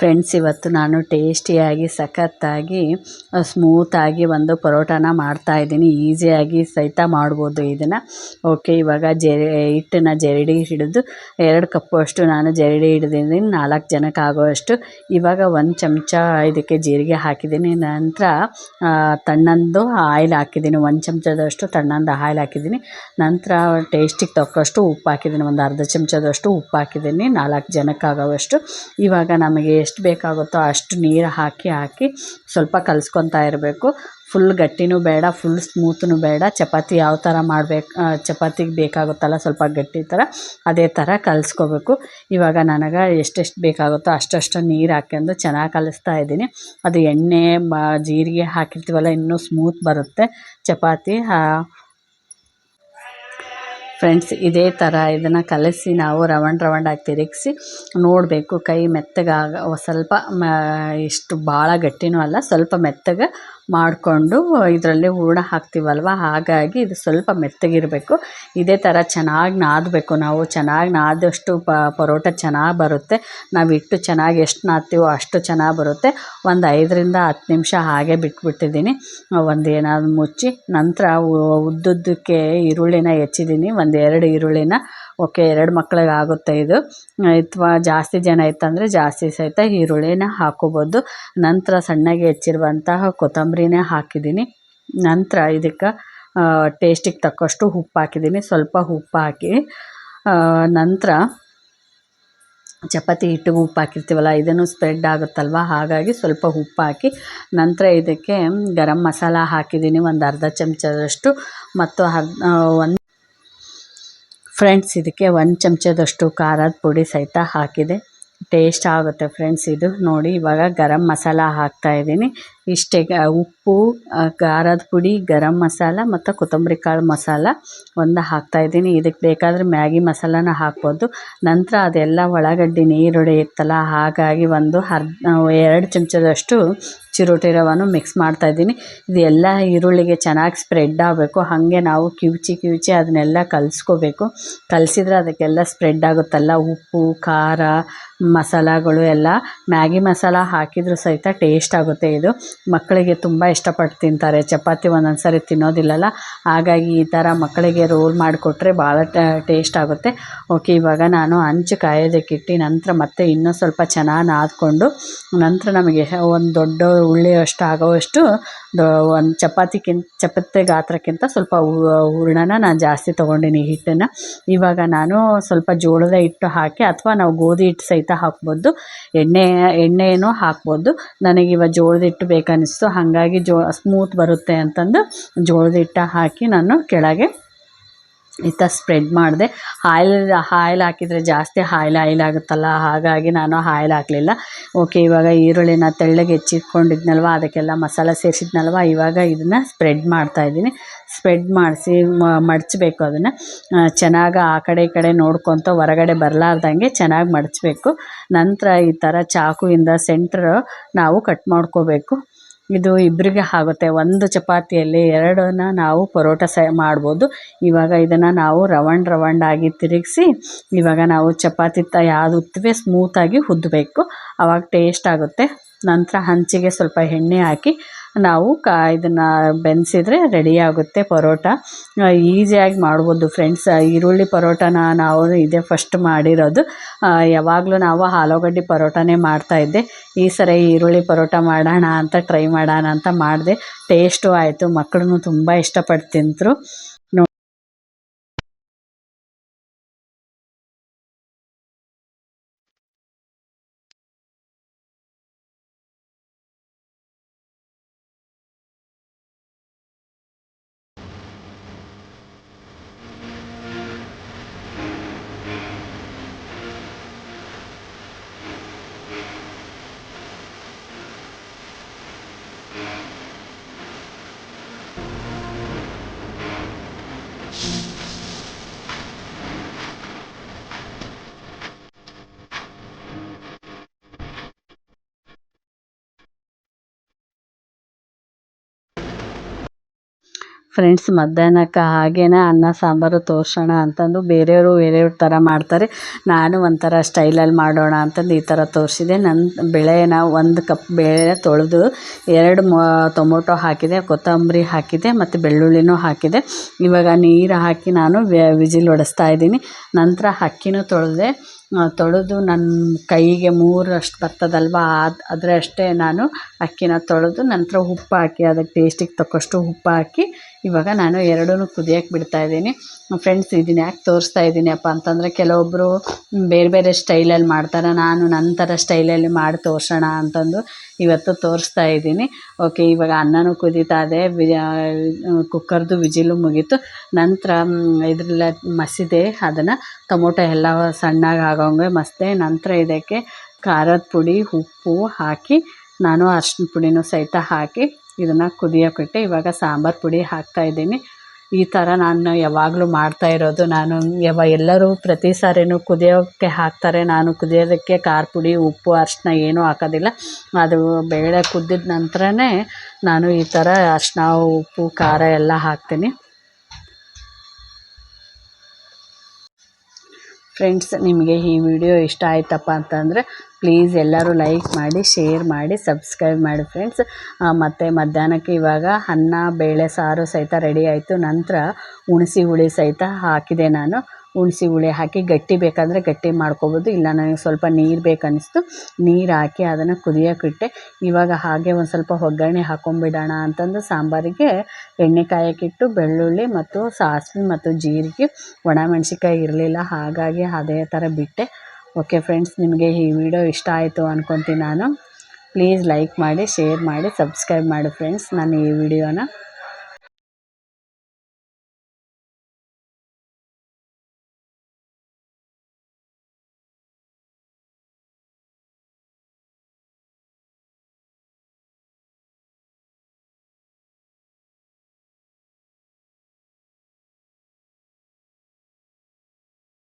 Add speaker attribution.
Speaker 1: Friends, ಇವತ್ತು ನಾನು ಟೇಸ್ಟಿಯಾಗಿ, ಸಖತ್ತಾಗಿ ಸ್ಮೂತಾಗಿ ಒಂದು ಪರೋಟಾನ ಮಾಡ್ತಾಯಿದ್ದೀನಿ ಈಸಿಯಾಗಿ ಸಹಿತ ಮಾಡ್ಬೋದು ಇದನ್ನು. ಓಕೆ, ಇವಾಗ ಜರಿ, ಹಿಟ್ಟನ್ನು ಜರಡಿ ಹಿಡಿದು ಎರಡು ಕಪ್ಪು ಅಷ್ಟು ನಾನು ಜರಡಿ ಹಿಡಿದಿದ್ದೀನಿ. ನಾಲ್ಕು ಜನಕ್ಕೆ ಆಗೋಷ್ಟು ಇವಾಗ ಒಂದು ಚಮಚ ಇದಕ್ಕೆ ಜೀರಿಗೆ ಹಾಕಿದ್ದೀನಿ. ನಂತರ ತಣ್ಣಂದು ಆಯಿಲ್ ಹಾಕಿದ್ದೀನಿ. ಒಂದು ಚಮಚದಷ್ಟು ತಣ್ಣಂದು ಆಯಿಲ್ ಹಾಕಿದ್ದೀನಿ. ನಂತರ ಟೇಸ್ಟಿಗೆ ತಕ್ಕಷ್ಟು ಉಪ್ಪು ಹಾಕಿದ್ದೀನಿ. ಒಂದು ಅರ್ಧ ಚಮಚದಷ್ಟು ಉಪ್ಪು ಹಾಕಿದ್ದೀನಿ. ನಾಲ್ಕು ಜನಕ್ಕೆ ಆಗೋವಷ್ಟು. ಇವಾಗ ನಮಗೆ ಎಷ್ಟು ಬೇಕಾಗುತ್ತೋ ಅಷ್ಟು ನೀರು ಹಾಕಿ ಹಾಕಿ ಸ್ವಲ್ಪ ಕಲಿಸ್ಕೊತಾ ಇರಬೇಕು. ಫುಲ್ ಗಟ್ಟಿನೂ ಬೇಡ, ಫುಲ್ ಸ್ಮೂತ್ನು ಬೇಡ. ಚಪಾತಿ ಯಾವ ಥರ ಮಾಡ್ಬೇಕು ಚಪಾತಿಗೆ ಬೇಕಾಗುತ್ತಲ್ಲ ಸ್ವಲ್ಪ ಗಟ್ಟಿ ಥರ ಅದೇ ಥರ ಕಲಿಸ್ಕೋಬೇಕು. ಇವಾಗ ನನಗೆ ಎಷ್ಟೆಷ್ಟು ಬೇಕಾಗುತ್ತೋ ಅಷ್ಟಷ್ಟು ನೀರು ಹಾಕ್ಕೊಂಡು ಚೆನ್ನಾಗಿ ಕಲಿಸ್ತಾ ಇದ್ದೀನಿ. ಅದು ಎಣ್ಣೆ ಜೀರಿಗೆ ಹಾಕಿರ್ತೀವಲ್ಲ, ಇನ್ನೂ ಸ್ಮೂತ್ ಬರುತ್ತೆ. ಚಪಾತಿ ಫ್ರೆಂಡ್ಸ್ ಇದೇ ಥರ ಇದನ್ನು ಕಲಸಿ ನಾವು ರವಂಡ್ ರವಂಡಾಗಿ ತಿರುಗಿಸಿ ನೋಡಬೇಕು. ಕೈ ಮೆತ್ತಗಾಗ, ಸ್ವಲ್ಪ ಇಷ್ಟು ಭಾಳ ಗಟ್ಟಿನೂ ಅಲ್ಲ, ಸ್ವಲ್ಪ ಮೆತ್ತಗೆ ಮಾಡಿಕೊಂಡು ಇದರಲ್ಲಿ ಹೂರಣ ಹಾಕ್ತೀವಲ್ವ? ಹಾಗಾಗಿ ಇದು ಸ್ವಲ್ಪ ಮೆತ್ತಗಿರಬೇಕು. ಇದೇ ಥರ ಚೆನ್ನಾಗಿ ನಾದಬೇಕು ನಾವು. ಚೆನ್ನಾಗಿ ನಾದಷ್ಟು ಪರೋಟ ಚೆನ್ನಾಗಿ ಬರುತ್ತೆ. ನಾವು ಇಟ್ಟು ಚೆನ್ನಾಗಿ ಎಷ್ಟು ನಾದ್ತೀವೋ ಅಷ್ಟು ಚೆನ್ನಾಗಿ ಬರುತ್ತೆ. ಒಂದು ಐದರಿಂದ ಹತ್ತು ನಿಮಿಷ ಹಾಗೆ ಬಿಟ್ಬಿಟ್ಟಿದ್ದೀನಿ. ಒಂದು ಏನಾದ್ರು ಮುಚ್ಚಿ ನಂತರ ಉದ್ದುದ್ದಕ್ಕೆ ಈರುಳ್ಳಿನ ಹೆಚ್ಚಿದ್ದೀನಿ. ಒಂದು ಎರಡು ಈರುಳ್ಳಿನ ಓಕೆ, ಎರಡು ಮಕ್ಳಿಗೆ ಆಗುತ್ತೆ ಇದು. ಅಥವಾ ಜಾಸ್ತಿ ಜನ ಇತ್ತಂದರೆ ಜಾಸ್ತಿ ಸಹಿತ ಈರುಳ್ಳಿನ ಹಾಕ್ಕೋಬೋದು ನಂತರ ಸಣ್ಣಗೆ ಹೆಚ್ಚಿರುವಂತಹ ಕೊತ್ತಂಬರಿನೇ ಹಾಕಿದ್ದೀನಿ. ನಂತರ ಇದಕ್ಕೆ ಟೇಸ್ಟಿಗೆ ತಕ್ಕಷ್ಟು ಉಪ್ಪು ಹಾಕಿದ್ದೀನಿ. ಸ್ವಲ್ಪ ಉಪ್ಪು ಹಾಕಿ ನಂತರ ಚಪಾತಿ ಹಿಟ್ಟಿಗೆ ಉಪ್ಪು ಹಾಕಿರ್ತೀವಲ್ಲ, ಇದನ್ನು ಸ್ಪ್ರೆಡ್ ಆಗುತ್ತಲ್ವ? ಹಾಗಾಗಿ ಸ್ವಲ್ಪ ಉಪ್ಪು ಹಾಕಿ, ನಂತರ ಇದಕ್ಕೆ ಗರಂ ಮಸಾಲ ಹಾಕಿದ್ದೀನಿ ಒಂದು ಅರ್ಧ ಚಮಚದಷ್ಟು. ಮತ್ತು ಅರ್ಧ ಒಂದು ಫ್ರೆಂಡ್ಸ್, ಇದಕ್ಕೆ ಒಂದು ಚಮಚದಷ್ಟು ಖಾರದ ಪುಡಿ ಸಹಿತ ಹಾಕಿದೆ. ಟೇಸ್ಟ್ ಆಗುತ್ತೆ ಫ್ರೆಂಡ್ಸ್ ಇದು. ನೋಡಿ, ಇವಾಗ ಗರಂ ಮಸಾಲ ಹಾಕ್ತಾ ಇದ್ದೀನಿ. ಇಷ್ಟೇ ಉಪ್ಪು ಖಾರದ ಪುಡಿ, ಗರಂ ಮಸಾಲ ಮತ್ತು ಕೊತ್ತಂಬರಿ ಕಾಳು ಮಸಾಲ ಒಂದು ಹಾಕ್ತಾಯಿದ್ದೀನಿ ಇದಕ್ಕೆ ಬೇಕಾದರೆ ಮ್ಯಾಗಿ ಮಸಾಲನ ಹಾಕ್ಬೋದು. ನಂತರ ಅದೆಲ್ಲ ಒಳಗಡ್ಡೆ, ನೀರುಳ್ಳಿ ಇತ್ತಲ್ಲ, ಹಾಗಾಗಿ ಒಂದು ಅರ್ಧ ಎರಡು ಚಮಚದಷ್ಟು ಚಿರೋಟಿ ರವಾನು ಮಿಕ್ಸ್ ಮಾಡ್ತಾಯಿದ್ದೀನಿ ಇದು ಇದೆಲ್ಲ ಈರುಳ್ಳಿಗೆ ಚೆನ್ನಾಗಿ ಸ್ಪ್ರೆಡ್ ಆಗಬೇಕು. ಹಾಗೆ ನಾವು ಕಿವುಚಿ ಕಿವುಚಿ ಅದನ್ನೆಲ್ಲ ಕಲಿಸ್ಕೋಬೇಕು. ಕಲಸಿದ್ರೆ ಅದಕ್ಕೆಲ್ಲ ಸ್ಪ್ರೆಡ್ ಆಗುತ್ತಲ್ಲ. ಉಪ್ಪು, ಖಾರ, ಮಸಾಲಗಳು ಎಲ್ಲ. ಮ್ಯಾಗಿ ಮಸಾಲ ಹಾಕಿದರೂ ಸಹಿತ ಟೇಸ್ಟ್ ಆಗುತ್ತೆ ಇದು. ಮಕ್ಕಳಿಗೆ ತುಂಬ ಇಷ್ಟಪಟ್ಟು ತಿಂತಾರೆ. ಚಪಾತಿ ಒಂದೊಂದು ಸಾರಿ ತಿನ್ನೋದಿಲ್ಲಲ್ಲ. ಹಾಗಾಗಿ ಈ ಥರ ಮಕ್ಕಳಿಗೆ ರೋಲ್ ಮಾಡಿಕೊಟ್ರೆ ಭಾಳ ಟೇಸ್ಟ್ ಆಗುತ್ತೆ. ಓಕೆ, ಇವಾಗ ನಾನು ಹಂಚು ಕಾಯೋದಕ್ಕಿಟ್ಟು ನಂತರ ಮತ್ತೆ ಇನ್ನೂ ಸ್ವಲ್ಪ ಚೆನ್ನಾಗಿ ನಾದ್ಕೊಂಡು ನಂತರ ನಮಗೆ ಒಂದು ದೊಡ್ಡ ಉಳ್ಳಿಯಷ್ಟು ಆಗೋವಷ್ಟು ಒಂದು ಚಪಾತಿಗಿಂತ ಚಪಾತಿ ಗಾತ್ರಕ್ಕಿಂತ ಸ್ವಲ್ಪ ಹೂರ್ಣನ ನಾನು ಜಾಸ್ತಿ ತೊಗೊಂಡಿನಿ ಹಿಟ್ಟನ್ನು. ಇವಾಗ ನಾನು ಸ್ವಲ್ಪ ಜೋಳದ ಹಿಟ್ಟು ಹಾಕಿ ಅಥವಾ ನಾವು ಗೋಧಿ ಹಿಟ್ಟು ಸಹಿತ ಹಾಕ್ಬೋದು. ಎಣ್ಣೆ, ಎಣ್ಣೆನೂ ಹಾಕ್ಬೋದು. ನನಗೆ ಇವಾಗ ಜೋಳದ ಹಿಟ್ಟು ಬೇಕನ್ನಿಸ್ತು. ಹಾಗಾಗಿ ಜೋ, ಸ್ಮೂತ್ ಬರುತ್ತೆ ಅಂತಂದು ಜೋಳದ ಹಿಟ್ಟು ಹಾಕಿ ನಾನು ಕೆಳಗೆ ಈ ಥರ ಸ್ಪ್ರೆಡ್ ಮಾಡಿದೆ. ಆಯಿಲ್ ಆಯಿಲ್ ಹಾಕಿದರೆ ಜಾಸ್ತಿ ಆಯಿಲ್ ಆಯಿಲ್ ಆಗುತ್ತಲ್ಲ, ಹಾಗಾಗಿ ನಾನು ಆಯಿಲ್ ಹಾಕಲಿಲ್ಲ. ಓಕೆ ಇವಾಗ ಈರುಳ್ಳಿನ ತೆಳ್ಳಗೆ ಹೆಚ್ಚಿಟ್ಕೊಂಡಿದ್ನಲ್ವ, ಅದಕ್ಕೆಲ್ಲ ಮಸಾಲೆ ಸೇರಿಸಿದ್ನಲ್ವ, ಇವಾಗ ಇದನ್ನು ಸ್ಪ್ರೆಡ್ ಮಾಡ್ತಾಯಿದ್ದೀನಿ ಸ್ಪ್ರೆಡ್ ಮಾಡಿಸಿ ಮಡಚಬೇಕು ಅದನ್ನು. ಚೆನ್ನಾಗಿ ಆ ಕಡೆ ಈ ಕಡೆ ನೋಡ್ಕೊತ ಹೊರಗಡೆ ಬರಲಾರ್ದಂಗೆ ಚೆನ್ನಾಗಿ ಮಡಚಬೇಕು. ನಂತರ ಈ ಥರ ಚಾಕುವಿಂದ ಸೆಂಟ್ರ್ ನಾವು ಕಟ್ ಮಾಡ್ಕೋಬೇಕು. ಇದು ಇಬ್ಬರಿಗೆ ಆಗುತ್ತೆ. ಒಂದು ಚಪಾತಿಯಲ್ಲಿ ಎರಡನ್ನ ನಾವು ಪರೋಟ ಸಹ ಮಾಡ್ಬೋದು. ಇವಾಗ ಇದನ್ನು ನಾವು ರವಂಡ್ ರವಂಡಾಗಿ ತಿರುಗಿಸಿ, ಇವಾಗ ನಾವು ಚಪಾತಿ ತ ಯಾವುದು ಸ್ಮೂತಾಗಿ ಉದ್ದಬೇಕು ಆವಾಗ ಟೇಸ್ಟ್ ಆಗುತ್ತೆ. ನಂತರ ಹಂಚಿಗೆ ಸ್ವಲ್ಪ ಎಣ್ಣೆ ಹಾಕಿ ನಾವು ಕಾ, ಇದನ್ನು ಬೆನ್ಸಿದ್ರೆ ರೆಡಿ ಆಗುತ್ತೆ ಪರೋಟ. ಈಸಿಯಾಗಿ ಮಾಡ್ಬೋದು ಫ್ರೆಂಡ್ಸ್ ಈರುಳ್ಳಿ ಪರೋಟನ ನಾವು ಇದೇ ಫಸ್ಟ್ ಮಾಡಿರೋದು. ಯಾವಾಗಲೂ ನಾವು ಆಲೂಗಡ್ಡೆ ಪರೋಟನೇ ಮಾಡ್ತಾಯಿದ್ದೆ ಈ ಸರಿ ಈರುಳ್ಳಿ ಪರೋಟ ಮಾಡೋಣ ಅಂತ ಟ್ರೈ ಮಾಡೋಣ ಅಂತ ಮಾಡಿದೆ. ಟೇಸ್ಟು ಆಯಿತು ಮಕ್ಕಳು ತುಂಬ ಇಷ್ಟಪಟ್ಟು ತಿಂತರು. ಫ್ರೆಂಡ್ಸ್ ಮಧ್ಯಾಹ್ನಕ್ಕೆ ಹಾಗೇನೆ ಅನ್ನ, ಸಾಂಬಾರು, ತೋರ್ಸೋಣ ಅಂತಂದು ಬೇರೆಯವರು ಬೇರೆಯವ್ರ ಥರ ಮಾಡ್ತಾರೆ. ನಾನು ಒಂಥರ ಸ್ಟೈಲಲ್ಲಿ ಮಾಡೋಣ ಅಂತಂದು ಈ ಥರ ತೋರಿಸಿದೆ. ನನ್ನ ಬೇಳೆನ ಒಂದು ಕಪ್ ಬೇಳೆ ತೊಳೆದು ಎರಡು ಮ, ಟೊಮೊಟೊ ಹಾಕಿದೆ, ಕೊತ್ತಂಬರಿ ಹಾಕಿದೆ ಮತ್ತು ಬೆಳ್ಳುಳ್ಳಿನೂ ಹಾಕಿದೆ. ಇವಾಗ ನೀರು ಹಾಕಿ ನಾನು ವಿಜಿಲ್ ಹೊಡೆಸ್ತಾ ಇದ್ದೀನಿ. ನಂತರ ಅಕ್ಕಿನೂ ತೊಳೆದೆ. ತೊಳೆದು ನನ್ನ ಕೈಗೆ ಮೂರಷ್ಟು ಬರ್ತದಲ್ವ? ಅದು, ಅದರಷ್ಟೇ ನಾನು ಅಕ್ಕಿನ ತೊಳೆದು ನಂತರ ಉಪ್ಪು ಹಾಕಿ, ಅದಕ್ಕೆ ಟೇಸ್ಟಿಗೆ ತಕ್ಕಷ್ಟು ಉಪ್ಪು ಹಾಕಿ, ಇವಾಗ ನಾನು ಎರಡೂ ಕುದಿಯೋಕೆ ಬಿಡ್ತಾಯಿದ್ದೀನಿ ಫ್ರೆಂಡ್ಸ್ ಇದನ್ನ ಯಾಕೆ ತೋರಿಸ್ತಾ ಇದ್ದೀನಿ ಅಪ್ಪ ಅಂತಂದರೆ ಕೆಲವೊಬ್ಬರು ಬೇರೆ ಬೇರೆ ಸ್ಟೈಲಲ್ಲಿ ಮಾಡ್ತಾರೆ, ನಾನು ನನ್ನ ಥರ ಸ್ಟೈಲಲ್ಲಿ ಮಾಡಿ ತೋರಿಸೋಣ ಅಂತಂದು ಇವತ್ತು ತೋರಿಸ್ತಾ ಇದ್ದೀನಿ. ಓಕೆ ಇವಾಗ ಅನ್ನನೂ ಕುದೀತಾ ಇದೆ. ಕುಕ್ಕರ್ದು ವಿಜಿಲು ಮುಗೀತು. ನಂತರ ಇದ್ರಲ್ಲ ಮಸಿದೆ, ಅದನ್ನು ಟೊಮೊಟೊ ಎಲ್ಲ ಸಣ್ಣಗೆ ಆಗೋಂಗೆ ಮಸಿದೆ ನಂತರ ಇದಕ್ಕೆ ಖಾರದ ಪುಡಿ, ಉಪ್ಪು ಹಾಕಿ, ನಾನು ಅರ್ಶಿನ ಪುಡಿನೂ ಸಹಿತ ಹಾಕಿ, ಇದನ್ನು ಕುದಿಯೋಕ್ಕಿಟ್ಟೆ ಇವಾಗ ಸಾಂಬಾರು ಪುಡಿ ಹಾಕ್ತಾಯಿದ್ದೀನಿ ಈ ಥರ ನಾನು ಯಾವಾಗಲೂ ಮಾಡ್ತಾ ಇರೋದು. ನಾನು ಯಾವ ಎಲ್ಲರೂ ಪ್ರತಿ ಸಾರಿನೂ ಕುದಿಯೋಕ್ಕೆ ಹಾಕ್ತಾರೆ. ನಾನು ಕುದಿಯೋದಕ್ಕೆ ಖಾರ ಪುಡಿ ಉಪ್ಪು ಅರಿಶಿನ ಏನೂ ಹಾಕೋದಿಲ್ಲ. ಅದು ಬೇಳೆ ಕುದ್ದಿದ ನಂತರನೇ ನಾನು ಈ ಥರ ಅರಿಶಿನ ಉಪ್ಪು, ಖಾರ ಎಲ್ಲ ಹಾಕ್ತೀನಿ. ಫ್ರೆಂಡ್ಸ್ ನಿಮಗೆ ಈ ವಿಡಿಯೋ ಇಷ್ಟ ಆಯ್ತಪ್ಪ ಅಂತಂದರೆ ಪ್ಲೀಸ್ ಎಲ್ಲರೂ ಲೈಕ್ ಮಾಡಿ, ಶೇರ್ ಮಾಡಿ, ಸಬ್ಸ್ಕ್ರೈಬ್ ಮಾಡಿ ಫ್ರೆಂಡ್ಸ್. ಮತ್ತು ಮಧ್ಯಾಹ್ನಕ್ಕೆ ಇವಾಗ ಅನ್ನ, ಬೇಳೆ, ಸಾರು ಸಹಿತ ರೆಡಿ ಆಯಿತು. ನಂತರ ಹುಣಸಿ ಹುಳಿ ಸಹಿತ ಹಾಕಿದೆ ನಾನು. ಹುಣಸಿ ಹುಳಿ ಹಾಕಿ ಗಟ್ಟಿ ಬೇಕಂದರೆ ಗಟ್ಟಿ ಮಾಡ್ಕೊಬೋದು. ಇಲ್ಲ, ನನಗೆ ಸ್ವಲ್ಪ ನೀರು ಬೇಕನ್ನಿಸ್ತು. ನೀರು ಹಾಕಿ ಅದನ್ನು ಕುದಿಯೋಕ್ಕಿಟ್ಟೆ ಇವಾಗ ಹಾಗೆ ಒಂದು ಸ್ವಲ್ಪ ಒಗ್ಗರಣೆ ಹಾಕೊಂಬಿಡೋಣ ಅಂತಂದು ಸಾಂಬಾರಿಗೆ ಎಣ್ಣೆ ಕಾಯೋಕ್ಕಿಟ್ಟು ಬೆಳ್ಳುಳ್ಳಿ ಮತ್ತು ಸಾಸಿವೆ ಮತ್ತು ಜೀರಿಗೆ. ಒಣಮೆಣ್ಸಿನ್ಕಾಯಿ ಇರಲಿಲ್ಲ, ಹಾಗಾಗಿ ಅದೇ ಥರ ಬಿಟ್ಟೆ. ಓಕೆ ಫ್ರೆಂಡ್ಸ್, ನಿಮಗೆ ಈ ವಿಡಿಯೋ ಇಷ್ಟ ಆಯಿತು ಅಂದ್ಕೊತೀನಿ ನಾನು. ಪ್ಲೀಸ್ ಲೈಕ್ ಮಾಡಿ, ಶೇರ್ ಮಾಡಿ, ಸಬ್ಸ್ಕ್ರೈಬ್ ಮಾಡಿ ಫ್ರೆಂಡ್ಸ್. ನಾನು ಈ ವಿಡಿಯೋನ